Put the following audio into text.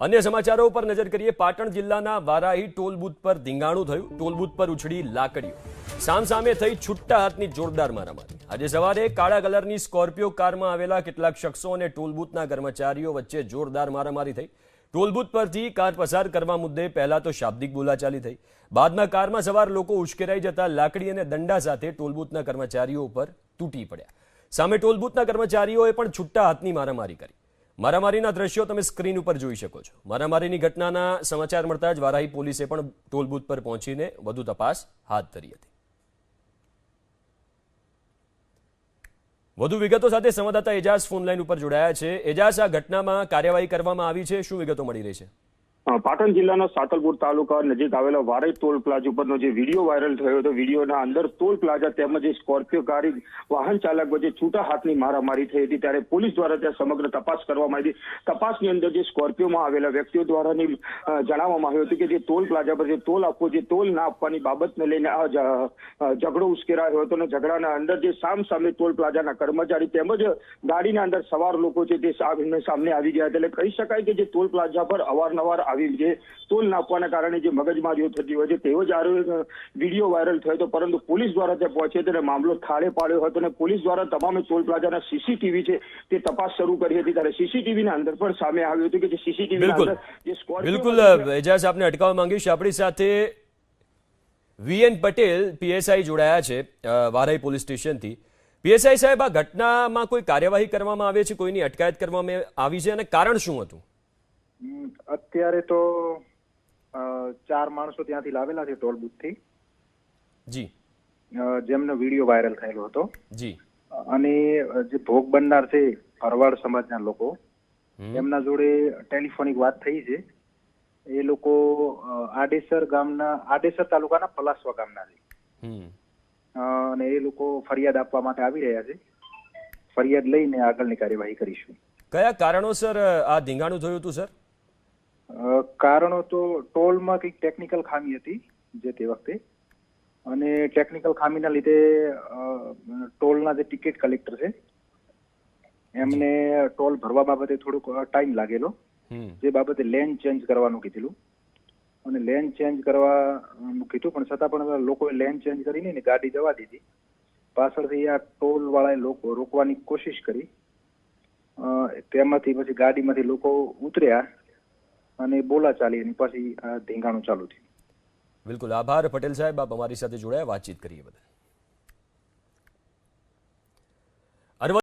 અન્ય સમાચારો પર નજર કરીએ, પાટણ જિલ્લાના વારાહી ટોલ પર ધીંગાણું થયું. ટોલ પર ઉછળી લાકડીઓ. સામસામે થઈ છુટ્ટા હાથની જોરદાર મારામારી. આજે સવારે કાળા કલરની સ્કોર્પિયો કારમાં આવેલા કેટલાક શખ્સો અને ટોલ કર્મચારીઓ વચ્ચે જોરદાર મારામારી થઈ. ટોલ બૂથ પરથી કાર પસાર કરવા મુદ્દે પહેલા તો શાબ્દિક બોલાચાલી થઈ. બાદમાં કારમાં સવાર લોકો ઉશ્કેરાઈ જતા લાકડી અને દંડા સાથે ટોલ બૂથના કર્મચારીઓ ઉપર તૂટી પડ્યા. સામે ટોલ બૂથના કર્મચારીઓએ પણ છુટ્ટા હાથની મારામારી કરી. મારામારીના દ્રશ્યો તમે સ્ક્રીન ઉપર જોઈ શકો છો. મારામારીની ઘટનાના સમાચાર મળતા જ વારાહી પોલીસે પણ ટોલ બૂથ પર પહોંચીને વધુ તપાસ હાથ ધરી હતી. વધુ વિગતો સાથે સંવાદદાતા એજાઝ ફોન લાઈન ઉપર જોડાયા છે. એજાઝ, આ ઘટનામાં કાર્યવાહી કરવામાં આવી છે. શું વિગતો મળી રહી છે? પાટણ જિલ્લાના સાતલપુર તાલુકા નજીક આવેલા વારઈ ટોલ પ્લાઝા ઉપરનો જે વીડિયો વાયરલ થયો હતો, વિડીયોના અંદર ટોલ પ્લાઝા તેમજ સ્કોર્પિયો ગાડી વાહન ચાલક વચ્ચે છૂટા હાથની મારામારી થઈ હતી. ત્યારે પોલીસ દ્વારા ત્યાં સમગ્ર તપાસ કરવામાં આવી તપાસની અંદર જે સ્કોર્પિયોમાં આવેલા વ્યક્તિઓ દ્વારા જણાવવામાં આવ્યું હતું કે જે ટોલ પ્લાઝા પર જે ટોલ આપવો, જે ટોલ ના આપવાની બાબતને લઈને આ ઝઘડો ઉશ્કેરાયો હતો અને ઝઘડાના અંદર જે સામ સામે ટોલ પ્લાઝાના કર્મચારી તેમજ ગાડીના અંદર સવાર લોકો છે તે સામે આવી ગયા એટલે કહી શકાય કે જે ટોલ પ્લાઝા પર અવારનવાર આવી જે ટોલ નાખવાના કારણે જે મગજમારીઓ થતી હોય છે તેવો જ વીડિયો વાયરલ થયો હતો પરંતુ પોલીસ દ્વારા ત્યાં પહોંચી તેને મામલો થાળે પાડ્યો હતો અને પોલીસ દ્વારા તમામે ટોલ પ્લાઝાના સીસીટીવી છે તે તપાસ શરૂ કરી હતી. ત્યારે સીસીટીવીના અંદર પણ સામે આવ્યું હતું કે જે સીસીટીવી અંદર જે સ્કોર્પિયો બિલકુલ એજાજ આપને અટકાવવા માંગીશ આપણી સાથે વીએન પટેલ પીએસઆઈ જોડાયા છે વારાઈ પોલીસ સ્ટેશનથી. પીએસઆઈ સાહેબ આ ઘટનામાં કોઈ કાર્યવાહી કરવામાં આવે છે? કોઈની અટકાયત કરવામાં આવી છે? અને કારણ શું હતું? અત્યારે તો ચાર માણસો ત્યાંથી લાવેલા છે ટોલ બુથથી જી જેમનો વીડિયો વાયરલ થયેલો હતો. જી. અને જે ભોગ બનનાર છે ભરવાડ સમાજના લોકો એમના જોડે ટેલિફોનિક વાત થઈ છે. એ લોકો આડેસર ગામના આડેસર તાલુકાના પલાસવા ગામના છે. અને એ લોકો ફરિયાદ આપવા માટે આવી રહ્યા છે. ફરિયાદ લઈને આગળની કાર્યવાહી કરીશું. કયા કારણોસર આ ધીંગાણું થયું હતું સર? કારણો તો ટોલમાં કંઈક ટેકનિકલ ખામી હતી જે તે વખતે. અને ટેકનિકલ ખામીના લીધે ટોલના જે ટિકિટ કલેક્ટર છે એમને ટોલ ભરવા બાબતે થોડુંક ટાઈમ લાગેલો. જે બાબતે લેન ચેન્જ કરવાનું કીધેલું. અને લેન ચેન્જ કરવા કીધું પણ છતાં પણ લોકોએ લેન ચેન્જ કરીને ને ગાડી જવા દીધી. પાછળથી આ ટોલ વાળાએ લોકો રોકવાની કોશિશ કરી. તેમાંથી પછી ગાડીમાંથી લોકો ઉતર્યા. અને બોલા ચાલી અને પછી ધીંગાણું ચાલુ થયું. બિલકુલ. આભાર પટેલ સાહેબ, આપ અમારી સાથે જોડાયા. વાતચીત કરીએ બધા